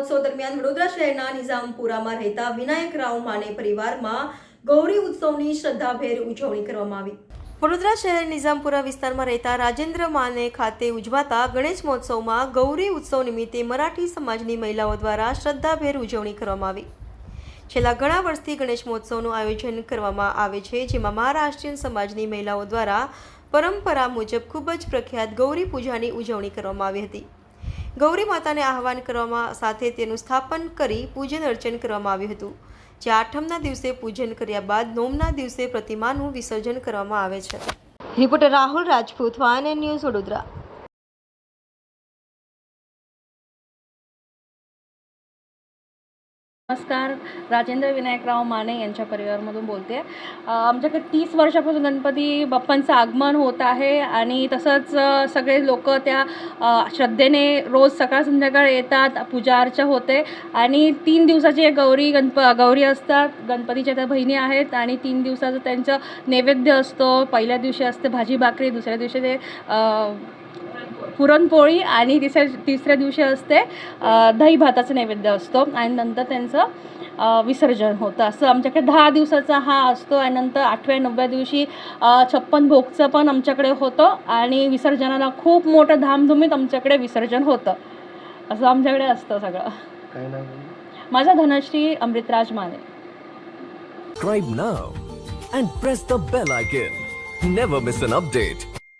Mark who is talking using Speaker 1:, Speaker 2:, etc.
Speaker 1: મહોત્સવ દરમિયાન વડોદરા શહેરના નિઝામપુરામાં રહેતા વિનાયક રાવ માને પરિવારમાં ગૌરી ઉત્સવની શ્રદ્ધાભેર ઉજવણી કરવામાં આવી. વડોદરા શહેર નિઝામપુરા વિસ્તારમાં રહેતા રાજેન્દ્ર માને ખાતે ઉજવાતા ગણેશ મહોત્સવમાં ગૌરી ઉત્સવ નિમિત્તે મરાઠી સમાજની મહિલાઓ દ્વારા શ્રદ્ધાભેર ઉજવણી કરવામાં આવી. છેલ્લા ઘણા વર્ષથી ગણેશ મહોત્સવનું આયોજન કરવામાં આવે છે, જેમાં મહારાષ્ટ્રીયન સમાજની મહિલાઓ દ્વારા પરંપરા મુજબ ખૂબ જ પ્રખ્યાત ગૌરી પૂજાની ઉજવણી કરવામાં આવી હતી. ગૌરી માતાને આહવાન કરવામાં સાથે તેનું સ્થાપન કરી પૂજન અર્ચન કરવામાં આવ્યું હતું. જે આઠમના દિવસે પૂજન કર્યા બાદ નોમના દિવસે પ્રતિમાનું વિસર્જન કરવામાં આવે છે. રિપોર્ટર રાહુલ રાજપૂત, વાન ન્યૂઝ વડોદરા.
Speaker 2: नमस्कार. राजेंद्र विनायकराव माने यांच्या परिवारमधून बोलते. आहे आमच्याकडे तीस वर्षापासून गणपती बाप्पांचं आगमन होत आहे आणि तसंच सगळे लोक त्या श्रद्धेने रोज सकाळ संध्याकाळ येतात पूजा अर्चा होते आणि तीन दिवसाची एक गौरी गणप गौरी असतात. गणपतीच्या त्या बहिणी आहेत आणि तीन दिवसाचं त्यांचं नैवेद्य असतो. पहिल्या दिवशी असते भाजी भाकरी दुसऱ्या दिवशी ते पुरणपोळी आणि तिसऱ्या तिसऱ्या दिवशी असते दही भाताचं नैवेद्य असतो आणि नंतर त्यांचं विसर्जन होतं असं आमच्याकडे दहा दिवसाचा हा असतो आणि नंतर आठव्या नवव्या दिवशी छप्पन भोगचं पण आमच्याकडे होतं आणि विसर्जनाला खूप मोठं धामधुमीत आमच्याकडे विसर्जन होतं असं आमच्याकडे असतं सगळं? माझा Dhanashree Amritraj Mane
Speaker 3: subscribe now and press the bell icon. Never miss an update.